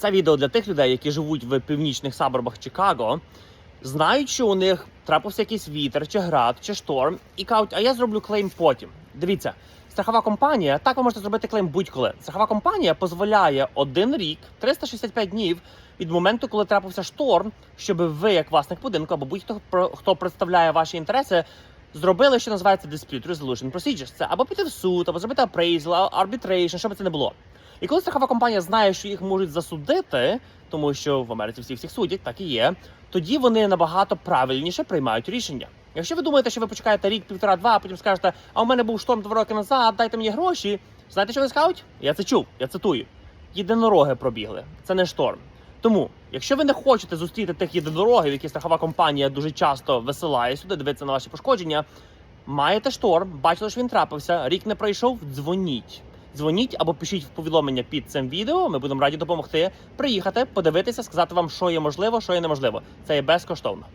Це відео для тих людей, які живуть в північних саборбах Чикаго, знають, що у них трапився якийсь вітер, чи град, чи шторм, і кажуть, а я зроблю клейм потім. Дивіться, страхова компанія, так ви можете зробити клейм будь-коли. Страхова компанія дозволяє один рік, 365 днів від моменту, коли трапився шторм, щоб ви, як власник будинку, або будь-хто хто представляє ваші інтереси. Зробили, що називається dispute resolution procedures. Це або піти в суд, або зробити appraisal, arbitration, що би це не було. І коли страхова компанія знає, що їх можуть засудити, тому що в Америці всі всіх судять, так і є, тоді вони набагато правильніше приймають рішення. Якщо ви думаєте, що ви почекаєте рік, півтора, два, а потім скажете, а у мене був шторм два роки назад, дайте мені гроші. Знаєте, що вони скажуть? Я це чув, я цитую. Єдинороги пробігли. Це не шторм. Тому, якщо ви не хочете зустріти тих єдинорогів, які страхова компанія дуже часто висилає сюди, дивиться на ваші пошкодження, маєте шторм, бачили, що він трапився, рік не пройшов, дзвоніть. Дзвоніть або пишіть в повідомлення під цим відео. Ми будемо раді допомогти приїхати, подивитися, сказати вам, що є можливо, що є неможливо. Це є безкоштовно.